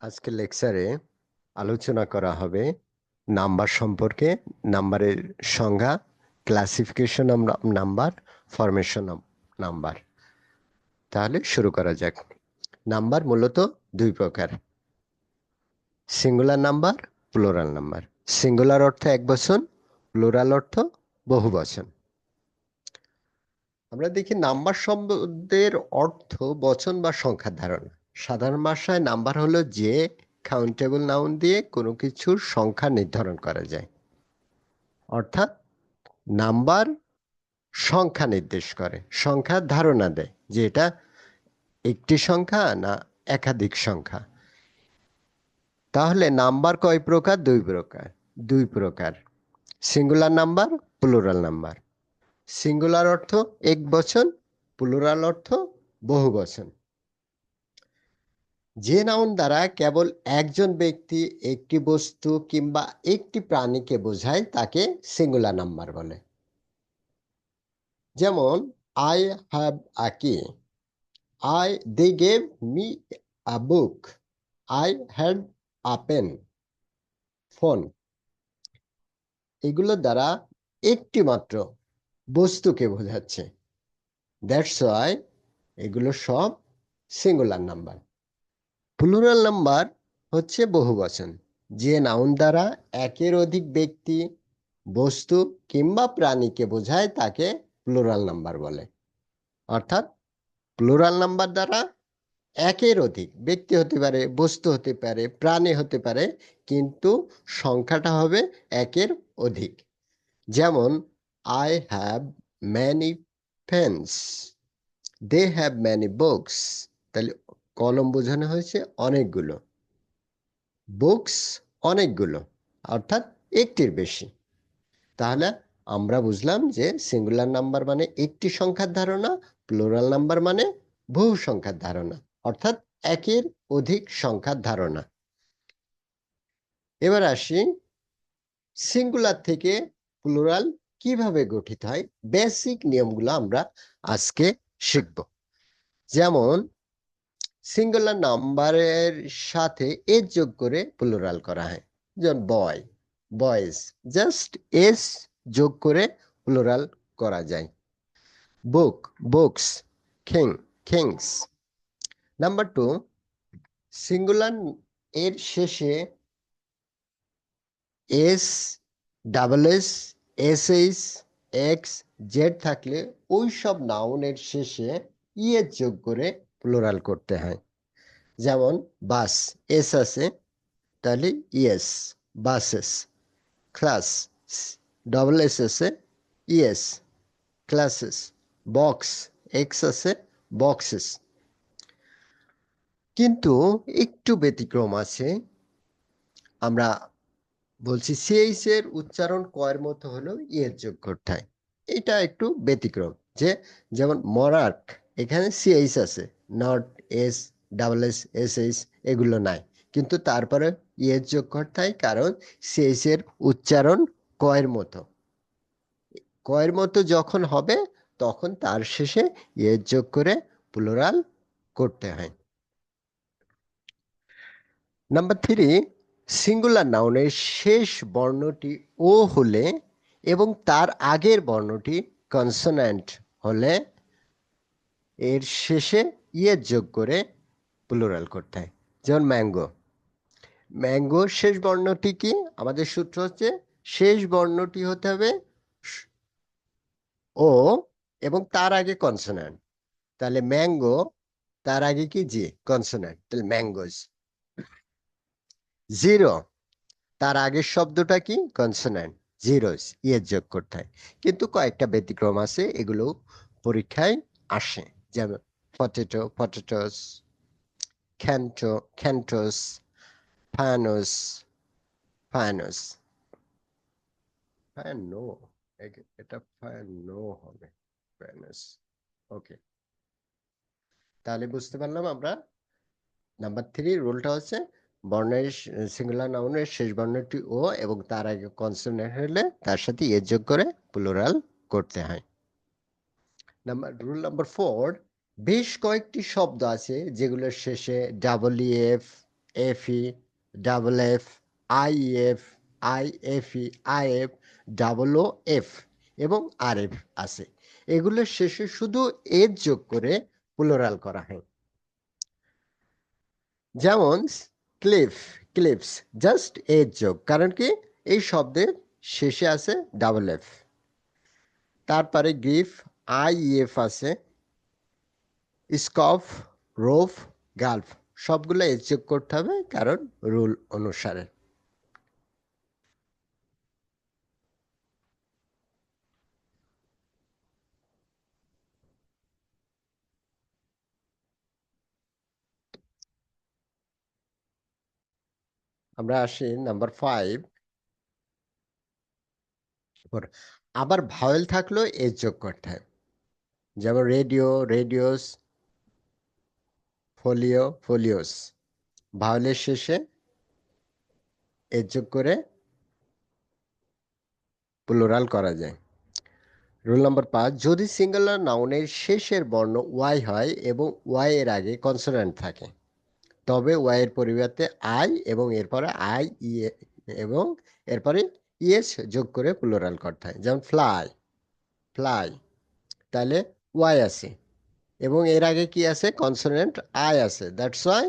আজকের লেকচারে আলোচনা করা হবে নাম্বার সম্পর্কে, নাম্বারের সংজ্ঞা ক্লাসিফিকেশন নাম্বার ফরমেশন নাম্বার তাহলে শুরু করা যাক। নাম্বার মূলত দুই প্রকার। Singular number plural number singular অর্থ এক বচন প্লোরাল অর্থ বহু বচন। আমরা দেখি নাম্বার শব্দের অর্থ, বচন বা সংখ্যার ধারণা। সাধারণ ভাষায় নাম্বার হলো যে কাউন্টেবল নাউন দিয়ে কোনো কিছুর সংখ্যা নির্ধারণ করা যায়। অর্থাৎ নাম্বার সংখ্যা নির্দেশ করে সংখ্যার ধারণা দেয় যে এটা একটি সংখ্যা না একাধিক সংখ্যা। তাহলে নাম্বার কয় প্রকার? দুই প্রকার দুই প্রকার। Singular number plural number singular অর্থ এক বচন প্লুরাল অর্থ বহু বচন যে নাউন দ্বারা কেবল একজন ব্যক্তি একটি বস্তু কিংবা একটি প্রাণীকে বোঝায়, তাকে সিঙ্গুলার নাম্বার বলে। যেমন I have a I they gave me a book I had a pen phone এগুলো দ্বারা একটি মাত্র বস্তুকে বোঝাচ্ছে। দ্যাটস ওয়াই এগুলো সব সিঙ্গুলার নাম্বার প্লুরাল নাম্বার হচ্ছে বহু বচন যে নাউন দ্বারা একের অধিক ব্যক্তি, বস্তু কিংবা প্রাণীকে বোঝায় তাকে প্লুরাল নাম্বার বলে। অর্থাৎ প্লুরাল নাম্বার দ্বারা একের অধিক ব্যক্তি হতে পারে, বস্তু হতে পারে, প্রাণী হতে পারে, কিন্তু সংখ্যাটা হবে একের অধিক। যেমন I have many pens they have many books তাহলে কলম বোঝানো হয়েছে অনেকগুলো। বুকস অনেকগুলো, অর্থাৎ একটির বেশি। তাহলে আমরা বুঝলাম যে সিঙ্গুলার নাম্বার মানে একটি সংখ্যার ধারণা প্লোরাল নাম্বার মানে বহু সংখ্যার ধারণা, অর্থাৎ একের অধিক সংখ্যার ধারণা। এবার আসি সিঙ্গুলার থেকে প্লুরাল কীভাবে গঠিত হয়? বেসিক নিয়মগুলো আমরা আজকে শিখব। যেমন সিঙ্গুলার নাম্বারের সাথে এস যোগ করে প্লুরাল করা হয়। যেমন বয় বয়েজ জাস্ট এস যোগ করে প্লুরাল করা যায়। Book books king kings number two singular এর শেষে S double S S H X Z থাকলে ওই সব নাউনের শেষে ইয়ে যোগ করে প্লোরাল করতে হয়। যেমন বাস এস আছে, তাহলে ES buses class double S আছে ইয়েস ক্লাসেস বক্স এক্স আছে বক্সেস কিন্তু একটু ব্যতিক্রম আছে। আমরা বলছি সিএইচ এর উচ্চারণ কয়ের মতো হলো ইয়ের যোগ করতে হয়। এটা একটু ব্যতিক্রম যে, যেমন মরার্ক এখানে সিএইচ আছে। Not, S, double S S S এগুলো নাই। কিন্তু তারপরে ইয়ের যোগ করতে হয় কারণ এর উচ্চারণ কয়ের মতো। কয়ের মতো যখন হবে, তখন তার শেষে ইয়ের যোগ করে প্লুরাল করতে হয়। নাম্বার থ্রি সিঙ্গুলার নাউনের শেষ বর্ণটি ও হলে এবং তার আগের বর্ণটি কনসোন্যান্ট হলে, এর শেষে ইয়ে যোগ করে প্লুরাল করতে হয়। যেমন ম্যাঙ্গো ম্যাঙ্গোর শেষ বর্ণটি কি? আমাদের সূত্র হচ্ছে শেষ বর্ণটি হতে হবে ও এবং তার আগে কনসোন্যান্ট তাহলে ম্যাঙ্গো তার আগে কি? জি কনসোন্যান্ট তাহলে ম্যাঙ্গোজ জিরো তার আগের শব্দটা কি? কনসোন্যান্ট জিরোস ইয়ের যোগ করতে হয়। কিন্তু কয়েকটা ব্যতিক্রম আছে, এগুলো পরীক্ষায় আসে। যেমন পটেটো পটেটোস খ্যান্টো খ্যান্টোস ফায়ানোস ফায়ানোস ফায়ানো এটা ফায়ানো হবে ফায়ানোস ওকে তাহলে বুঝতে পারলাম আমরা। নাম্বার থ্রি রুলটা হচ্ছে বর্ণের সিঙ্গুলার নাউনের শেষ বর্ণটি ও এবং তার আগে কনসোনেন্ট হলে তার সাথে এ যোগ করে প্লুরাল করতে হয়। নাম্বার রুল নাম্বার ফোর বেশ কয়েকটি শব্দ আছে যেগুলোর শেষে double F FE double F I F I FE I F double O F এবং আর এফ আছে। এগুলোর শেষে শুধু এর যোগ করে প্লোরাল করা হয়। যেমন ক্লিফ ক্লিপস জাস্ট এজ যোগ, কারণ কি এই শব্দের শেষে আছে ডাবল এফ তারপরে গ্রিফ আই এফ আছে স্কফ, রোফ, গালফ সবগুলো এজ যোগ করতে হবে কারণ রুল অনুসারে। আমরা আসি নাম্বার ফাইভ আবার ভাওয়েল থাকলেও এজ যোগ করতে হয়। যেমন রেডিও রেডিওস ফোলিও, ফোলিওস। ভাওয়েলের শেষে এর যোগ করে প্লুরাল করা যায়। রুল নম্বর পাঁচ, যদি সিঙ্গুলার নাউনের শেষের বর্ণ ওয়াই হয় এবং ওয়াই এর আগে কনসোনেন্ট থাকে, তবে ওয়াই এর পরিবর্তে আই এবং এরপরে আই ই এবং এরপরে ইএস যোগ করে প্লুরাল করতে হয়। যেমন ফ্লাই ফ্লাই তাহলে ওয়াই আছে। এবং এর আগে কি আছে? কনসোনেন্ট আই আছে। দ্যাটস ওয়াই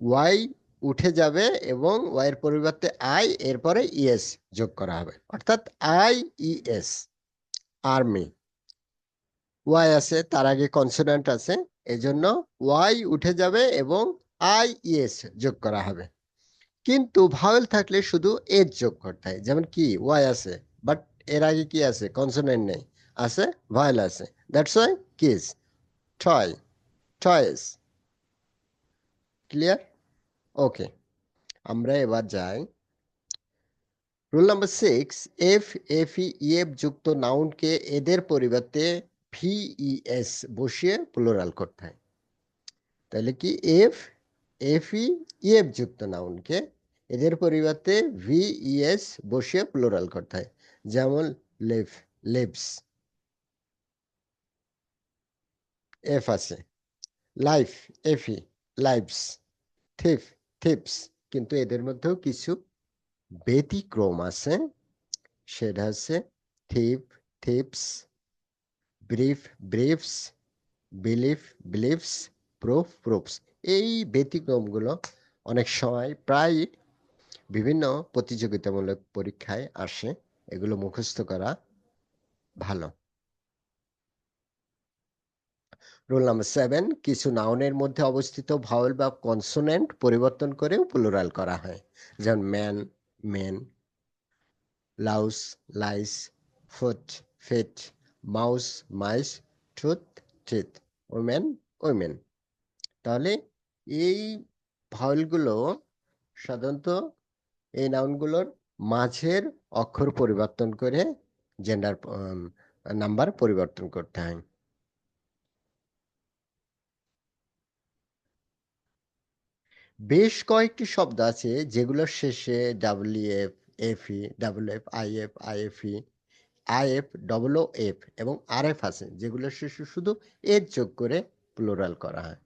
ওয়াই উঠে যাবে এবং ওয়াইয়ের পরিবর্তে আই এরপরে ইএস যোগ করা হবে। অর্থাৎ আই ইএস আর্মি ওয়াই আছে, তার আগে কনসোনেন্ট আছে। এজন্য ওয়াই উঠে যাবে এবং আই ইএস যোগ করা হবে। কিন্তু ভাওয়েল থাকলে শুধু এজ যোগ করতে হয়। যেমন কি ওয়াই আছে বাট এর আগে কি আছে? কনসোনেন্ট নেই। আছে ভাওয়েল আছে। That's Y keys toy toys clear okay আমরা এবার যাই rule number six F F FE যুক্ত নাউনকে এদের পরিবর্তে ভিইএস বসিয়ে প্লোরাল করতে হয় তাহলে কি এফ এফই ইএফ যুক্ত নাউনকে এদের পরিবর্তে ভিইএস বসিয়ে প্লোরাল করতে হয় যেমন লেফ লেভস এফ আছে life F E lives thief thieves কিন্তু এদের মধ্যেও কিছু ব্যতিক্রম আছে। সেটা হচ্ছে chief chiefs brief briefs belief beliefs proof proofs এই ব্যতিক্রমগুলো অনেক সময় প্রায় বিভিন্ন প্রতিযোগিতামূলক পরীক্ষায় আসে। এগুলো মুখস্থ করা ভালো। রোল নাম্বার সেভেন কিছু নাউনের মধ্যে অবস্থিত ভাওয়েল বা কনসোনেন্ট পরিবর্তন করেও প্লুরাল করা হয়। যেমন man men Laos lines foot fit mouse মাইস truth ট্রিথ women women তাহলে এই ভাওয়েলগুলো সাধারণত এই নাউনগুলোর মাঝের অক্ষর পরিবর্তন করে জেন্ডার নাম্বার পরিবর্তন করতে হয়। বেশ কয়েকটি শব্দ আছে যেগুলোর শেষে WF FE double F IF IFE IF O F এবং আর এফ আছে যেগুলোর শেষে শুধু এর যোগ করে প্লোরাল করা হয়।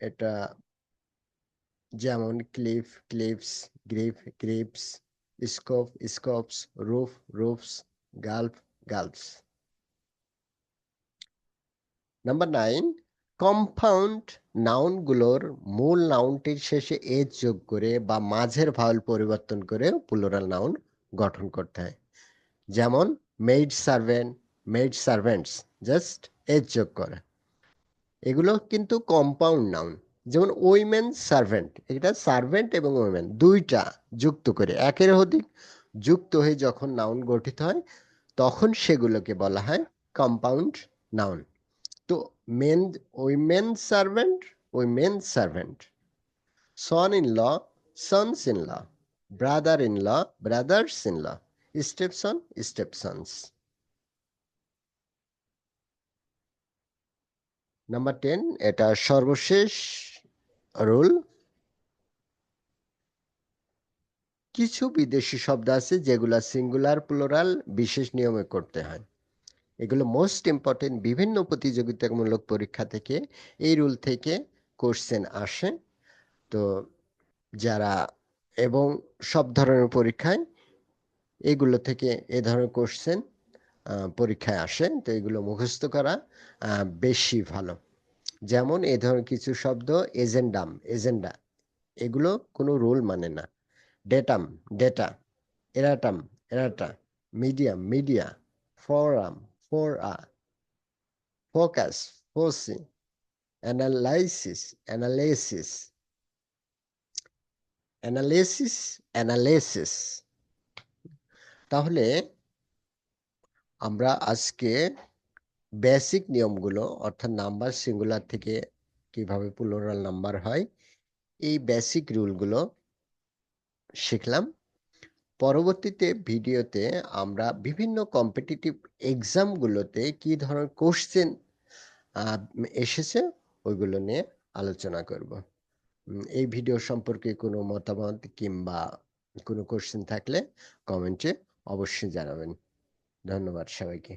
এটা যেমন cliff cliffs grief griefs scoff scoffs roof roofs gulf gulfs number nine compound নাউনগুলোর মূল নাউনটির শেষে এজ যোগ করে বা মাঝের ভাওয়াল পরিবর্তন করে প্লুরাল নাউন গঠন করতে হয়। যেমন maid servant maid servants just ES যোগ করে। এগুলো কিন্তু কম্পাউন্ড নাউন যেমন উইমেন সার্ভেন্ট এটা সার্ভেন্ট এবং ওইমেন দুইটা যুক্ত করে, একের অধিক যুক্ত হয়ে যখন নাউন গঠিত হয়, তখন সেগুলোকে বলা হয় কম্পাউন্ড নাউন তো men women servant women servant son in law sons in law brother in law brothers in law stepson stepsons number ten এটা সর্বশেষ রুল কিছু বিদেশি শব্দ আছে যেগুলা সিঙ্গুলার প্লোরাল বিশেষ নিয়মে করতে হয়। এগুলো মোস্ট ইম্পর্টেন্ট বিভিন্ন প্রতিযোগিতামূলক পরীক্ষা থেকে এই রুল থেকে কোশ্চেন আসে। তো যারা এবং সব ধরনের পরীক্ষায় এগুলো থেকে এ ধরনের কোশ্চেন পরীক্ষায় আসে। তো এগুলো মুখস্থ করা বেশি ভালো। যেমন এ ধরনের কিছু শব্দ এজেন্ডাম, এজেন্ডা। এগুলো কোনো রুল মানে না। Datum data erratum errata medium media forum a focus foci analysis analysis analysis analysis তাহলে আমরা আজকে বেসিক নিয়মগুলো, অর্থাৎ নাম্বার সিঙ্গুলার থেকে কীভাবে প্লুরাল নাম্বার হয়, এই বেসিক রুলগুলো শিখলাম। পরবর্তীতে ভিডিওতে আমরা বিভিন্ন কম্পিটিটিভ এক্সামগুলোতে কি ধরনের কোশ্চেন এসেছে ওইগুলো নিয়ে আলোচনা করব। এই ভিডিও সম্পর্কে কোনো মতামত কিংবা কোনো কোশ্চেন থাকলে কমেন্টে অবশ্যই জানাবেন। ধন্যবাদ সবাইকে।